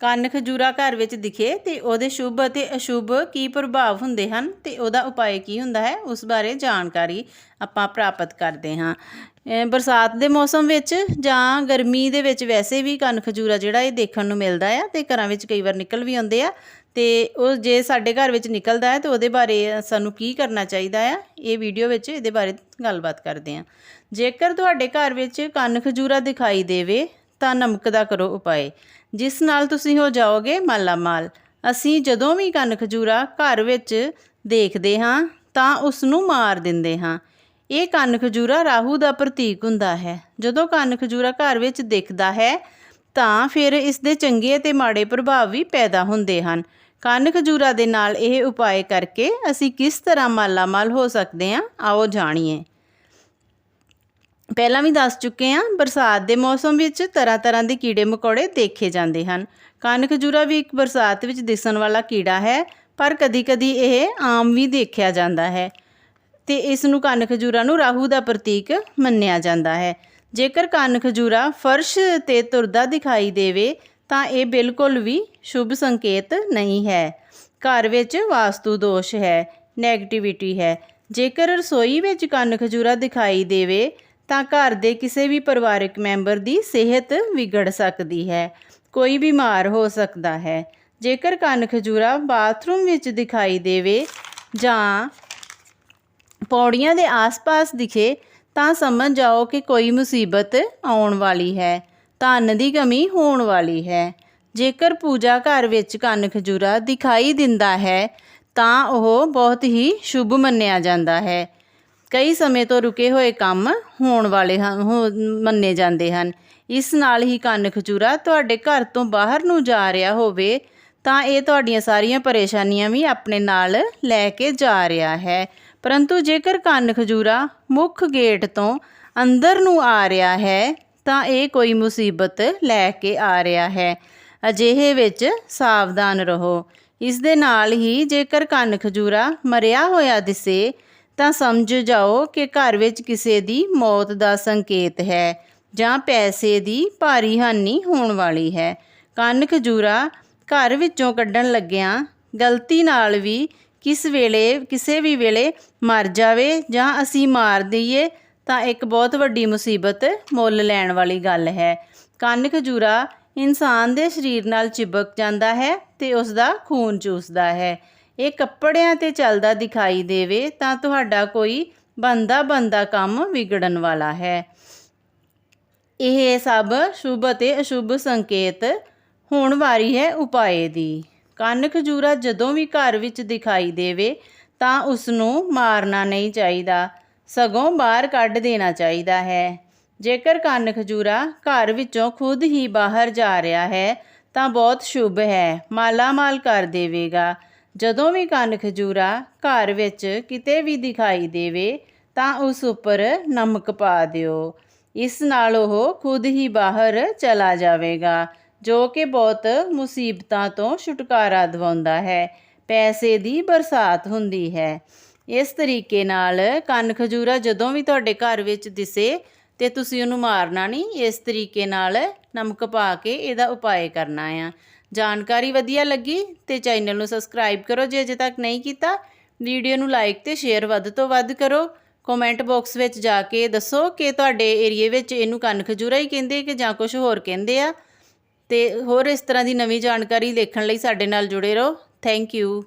ਕੰਨ ਖਜੂਰਾ ਘਰ ਵਿੱਚ ਦਿਖੇ ਤੇ ਉਹਦੇ ਸ਼ੁਭ ਅਤੇ ਅਸ਼ੁਭ ਕੀ ਪ੍ਰਭਾਵ ਹੁੰਦੇ ਹਨ ਤੇ ਉਹਦਾ ਉਪਾਅ ਕੀ ਹੁੰਦਾ ਹੈ, ਉਸ ਬਾਰੇ ਜਾਣਕਾਰੀ ਆਪਾਂ ਪ੍ਰਾਪਤ ਕਰਦੇ ਹਾਂ। ਬਰਸਾਤ ਦੇ ਮੌਸਮ ਵਿੱਚ ਜਾਂ ਗਰਮੀ ਦੇ ਵਿੱਚ ਵੈਸੇ ਵੀ ਕੰਨ ਖਜੂਰਾ ਜਿਹੜਾ ਇਹ ਦੇਖਣ ਨੂੰ ਮਿਲਦਾ ਆ ਤੇ ਘਰਾਂ ਵਿੱਚ ਕਈ ਵਾਰ ਨਿਕਲ ਵੀ ਆਉਂਦੇ ਆ ਤੇ ਉਹ ਜੇ ਸਾਡੇ ਘਰ ਵਿੱਚ ਨਿਕਲਦਾ ਹੈ ਤੇ ਉਹਦੇ ਬਾਰੇ ਸਾਨੂੰ ਕੀ ਕਰਨਾ ਚਾਹੀਦਾ ਆ, ਇਹ ਵੀਡੀਓ ਵਿੱਚ ਇਹਦੇ ਬਾਰੇ ਗੱਲਬਾਤ ਕਰਦੇ ਹਾਂ। ਜੇਕਰ ਤੁਹਾਡੇ ਘਰ ਵਿੱਚ ਕੰਨ ਖਜੂਰਾ ਦਿਖਾਈ ਦੇਵੇ ਤਾਂ ਨਮਕ ਦਾ ਕਰੋ ਉਪਾਏ। ਜਿਸ ਨਾਲ ਤੁਸੀਂ ਹੋ ਜਾਓਗੇ ਮਾਲਾ ਮਾਲ ਅਸੀਂ ਜਦੋਂ ਵੀ ਕੰਨ ਖਜੂਰਾ ਘਰ ਵਿੱਚ ਦੇਖਦੇ ਹਾਂ, ਤਾਂ ਉਸ ਨੂੰ ਮਾਰ ਦਿੰਦੇ ਹਾਂ। ਇਹ ਕੰਨ ਖਜੂਰਾ ਰਾਹੂ ਦਾ ਪ੍ਰਤੀਕ ਹੁੰਦਾ ਹੈ। ਜਦੋਂ ਕੰਨ ਖਜੂਰਾ ਘਰ ਵਿੱਚ ਦਿਖਦਾ ਹੈ, ਤਾਂ ਫਿਰ ਇਸ ਦੇ ਚੰਗੇ ਅਤੇ ਮਾੜੇ ਪ੍ਰਭਾਵ ਵੀ ਪੈਦਾ ਹੁੰਦੇ ਹਨ। ਕੰਨ ਖਜੂਰਾ ਦੇ ਨਾਲ ਇਹ ਉਪਾਏ ਕਰਕੇ ਅਸੀਂ ਕਿਸ ਤਰ੍ਹਾਂ ਮਾਲਾਮਾਲ ਹੋ ਸਕਦੇ ਹਾਂ, ਆਓ ਜਾਣੀਏ। ਪਹਿਲਾਂ ਵੀ ਦੱਸ ਚੁੱਕੇ ਹਾਂ, ਬਰਸਾਤ ਦੇ ਮੌਸਮ ਵਿੱਚ ਤਰ੍ਹਾਂ ਤਰ੍ਹਾਂ ਦੇ ਕੀੜੇ ਮਕੌੜੇ ਦੇਖੇ ਜਾਂਦੇ ਹਨ। ਕੰਨ ਖਜੂਰਾ ਵੀ ਇੱਕ ਬਰਸਾਤ ਵਿੱਚ ਦਿਸਣ ਵਾਲਾ ਕੀੜਾ ਹੈ, ਪਰ ਕਦੀ-ਕਦੀ ਇਹ ਆਮ ਵੀ ਦੇਖਿਆ ਜਾਂਦਾ ਹੈ ਤੇ ਇਸ ਨੂੰ ਕੰਨ ਖਜੂਰਾ ਨੂੰ ਰਾਹੂ ਦਾ ਪ੍ਰਤੀਕ ਮੰਨਿਆ ਜਾਂਦਾ ਹੈ। ਜੇਕਰ ਕੰਨ ਖਜੂਰਾ ਫਰਸ਼ ਤੇ ਤੁਰਦਾ ਦਿਖਾਈ ਦੇਵੇ, ਤਾਂ ਇਹ ਬਿਲਕੁਲ ਵੀ ਸ਼ੁਭ ਸੰਕੇਤ ਨਹੀਂ ਹੈ। ਘਰ ਵਿੱਚ ਵਾਸਤੂ ਦੋਸ਼ ਹੈ ਨੈਗੇਟਿਵਿਟੀ ਹੈ। ਜੇਕਰ ਰਸੋਈ ਵਿੱਚ ਕੰਨ ਖਜੂਰਾ ਦਿਖਾਈ ਦੇਵੇ ਤਾਂ ਘਰ ਦੇ ਕਿਸੇ ਵੀ ਪਰਿਵਾਰਕ ਮੈਂਬਰ ਦੀ ਸਿਹਤ ਵਿਗੜ ਸਕਦੀ ਹੈ, ਕੋਈ ਬਿਮਾਰ ਹੋ ਸਕਦਾ ਹੈ। ਜੇਕਰ ਕੰਨ ਖਜੂਰਾ ਬਾਥਰੂਮ ਵਿੱਚ ਦਿਖਾਈ ਦੇਵੇ ਜਾਂ ਪੌੜੀਆਂ ਦੇ ਆਸ-ਪਾਸ ਦਿਖੇ, ਤਾਂ ਸਮਝ ਜਾਓ ਕਿ ਕੋਈ ਮੁਸੀਬਤ ਆਉਣ ਵਾਲੀ ਹੈ, ਧਨ ਦੀ ਕਮੀ ਹੋਣ ਵਾਲੀ ਹੈ। ਜੇਕਰ ਪੂਜਾ ਘਰ ਵਿੱਚ ਕੰਨ ਖਜੂਰਾ ਦਿਖਾਈ ਦਿੰਦਾ ਹੈ, ਤਾਂ ਉਹ ਬਹੁਤ ਹੀ ਸ਼ੁਭ ਮੰਨਿਆ ਜਾਂਦਾ ਹੈ। ਕਈ ਸਮੇਂ ਤੋਂ ਰੁਕੇ ਹੋਏ ਕੰਮ ਹੋਣ ਵਾਲੇ ਹਨ, ਹੋ- ਮੰਨੇ ਜਾਂਦੇ ਹਨ। ਇਸ ਨਾਲ ਹੀ ਕੰਨ ਖਜੂਰਾ ਤੁਹਾਡੇ ਘਰ ਤੋਂ ਬਾਹਰ ਨੂੰ ਜਾ ਰਿਹਾ ਹੋਵੇ, ਤਾਂ ਇਹ ਤੁਹਾਡੀਆਂ ਸਾਰੀਆਂ ਪਰੇਸ਼ਾਨੀਆਂ ਵੀ ਆਪਣੇ ਨਾਲ ਲੈ ਕੇ ਜਾ ਰਿਹਾ ਹੈ। ਪਰੰਤੂ ਜੇਕਰ ਕੰਨ ਖਜੂਰਾ ਮੁੱਖ ਗੇਟ ਤੋਂ ਅੰਦਰ ਨੂੰ ਆ ਰਿਹਾ ਹੈ, ਤਾਂ ਇਹ ਕੋਈ ਮੁਸੀਬਤ ਲੈ ਕੇ ਆ ਰਿਹਾ ਹੈ। ਅਜਿਹੇ ਵਿੱਚ ਸਾਵਧਾਨ ਰਹੋ। ਇਸ ਦੇ ਨਾਲ ਹੀ ਜੇਕਰ ਕੰਨ ਖਜੂਰਾ ਮਰਿਆ ਹੋਇਆ ਦਿਸੇ ਤਾਂ ਸਮਝ ਜਾਓ ਕਿ ਘਰ ਵਿੱਚ ਕਿਸੇ ਦੀ ਮੌਤ ਦਾ ਸੰਕੇਤ ਹੈ ਜਾਂ ਪੈਸੇ ਦੀ ਭਾਰੀ ਹਾਨੀ ਹੋਣ ਵਾਲੀ ਹੈ। ਕੰਨ ਖਜੂਰਾ ਘਰ ਵਿੱਚੋਂ ਕੱਢਣ ਲੱਗਿਆਂ ਗਲਤੀ ਨਾਲ ਵੀ ਕਿਸ ਵੇਲੇ, ਕਿਸੇ ਵੀ ਵੇਲੇ ਮਰ ਜਾਵੇ ਜਾਂ ਅਸੀਂ ਮਾਰ ਦਈਏ ਤਾਂ ਇੱਕ ਬਹੁਤ ਵੱਡੀ ਮੁਸੀਬਤ ਮੁੱਲ ਲੈਣ ਵਾਲੀ ਗੱਲ ਹੈ। ਕੰਨ ਖਜੂਰਾ ਇਨਸਾਨ ਦੇ ਸਰੀਰ ਨਾਲ ਚਿਪਕ ਜਾਂਦਾ ਹੈ ਤੇ ਉਸ ਦਾ ਖੂਨ ਚੂਸਦਾ ਹੈ। ਇਹ ਕੱਪੜਿਆਂ ਤੇ ਚੱਲਦਾ ਦਿਖਾਈ ਦੇਵੇ ਤਾਂ ਤੁਹਾਡਾ ਕੋਈ ਬੰਦਾ ਬੰਦਾ ਕੰਮ ਵਿਗੜਨ ਵਾਲਾ ਹੈ। ਇਹ ਸਭ ਸ਼ੁਭ ਅਤੇ ਅਸ਼ੁਭ ਸੰਕੇਤ ਹੋਣ ਵਾਰੀ ਹੈ ਉਪਾਏ ਦੀ। ਕੰਨ ਖਜੂਰਾ ਜਦੋਂ ਵੀ ਘਰ ਵਿੱਚ ਦਿਖਾਈ ਦੇਵੇ ਤਾਂ ਉਸ ਨੂੰ ਮਾਰਨਾ ਨਹੀਂ ਚਾਹੀਦਾ। ਸਗੋਂ ਬਾਹਰ ਕੱਢ ਦੇਣਾ ਚਾਹੀਦਾ ਹੈ। ਜੇਕਰ ਕੰਨ ਖਜੂਰਾ ਘਰ ਵਿੱਚੋਂ ਖੁਦ ਹੀ ਬਾਹਰ ਜਾ ਰਿਹਾ ਹੈ ਤਾਂ ਬਹੁਤ ਸ਼ੁਭ ਹੈ। ਮਾਲਾ ਮਾਲ ਕਰ ਦੇਵੇਗਾ। ਜਦੋਂ ਵੀ ਕੰਨ ਖਜੂਰਾ ਘਰ ਵਿੱਚ ਕਿਤੇ ਵੀ ਦਿਖਾਈ ਦੇਵੇ, ਤਾਂ ਉਸ ਉੱਪਰ ਨਮਕ ਪਾ ਦਿਓ। ਇਸ ਨਾਲ ਉਹ ਖੁਦ ਹੀ ਬਾਹਰ ਚਲਾ ਜਾਵੇਗਾ, ਜੋ ਕਿ ਬਹੁਤ ਮੁਸੀਬਤਾਂ ਤੋਂ ਛੁਟਕਾਰਾ ਦਿਵਾਉਂਦਾ ਹੈ। ਪੈਸੇ ਦੀ ਬਰਸਾਤ ਹੁੰਦੀ ਹੈ। ਇਸ ਤਰੀਕੇ ਨਾਲ ਕੰਨ ਖਜੂਰਾ ਜਦੋਂ ਵੀ ਤੁਹਾਡੇ ਘਰ ਵਿੱਚ ਦਿਸੇ, ਤੇ ਤੁਸੀਂ ਉਹਨੂੰ ਮਾਰਨਾ ਨਹੀਂ, ਇਸ ਤਰੀਕੇ ਨਾਲ ਨਮਕ ਪਾ ਕੇ ਇਹਦਾ ਉਪਾਅ ਕਰਨਾ ਆ। ਜਾਣਕਾਰੀ ਵਧੀਆ ਲੱਗੀ ਤੇ ਚੈਨਲ ਨੂੰ ਸਬਸਕ੍ਰਾਈਬ ਕਰੋ ਜੇ ਅਜੇ ਤੱਕ ਨਹੀਂ ਕੀਤਾ, ਵੀਡੀਓ ਨੂੰ ਲਾਈਕ ਤੇ ਸ਼ੇਅਰ ਵੱਧ ਤੋਂ ਵੱਧ ਕਰੋ। ਕਮੈਂਟ ਬਾਕਸ ਵਿੱਚ ਜਾ ਕੇ ਦੱਸੋ ਕਿ ਤੁਹਾਡੇ ਏਰੀਏ ਵਿੱਚ ਇਹਨੂੰ ਕੰਨ ਖਜੂਰਾ ਹੀ ਕਹਿੰਦੇ ਕਿ ਜਾਂ ਕੁਝ ਹੋਰ ਕਹਿੰਦੇ ਆ। ਤੇ ਹੋਰ ਇਸ ਤਰ੍ਹਾਂ ਦੀ ਨਵੀਂ ਜਾਣਕਾਰੀ ਦੇਖਣ ਲਈ ਸਾਡੇ ਨਾਲ ਜੁੜੇ ਰਹੋ। Thank you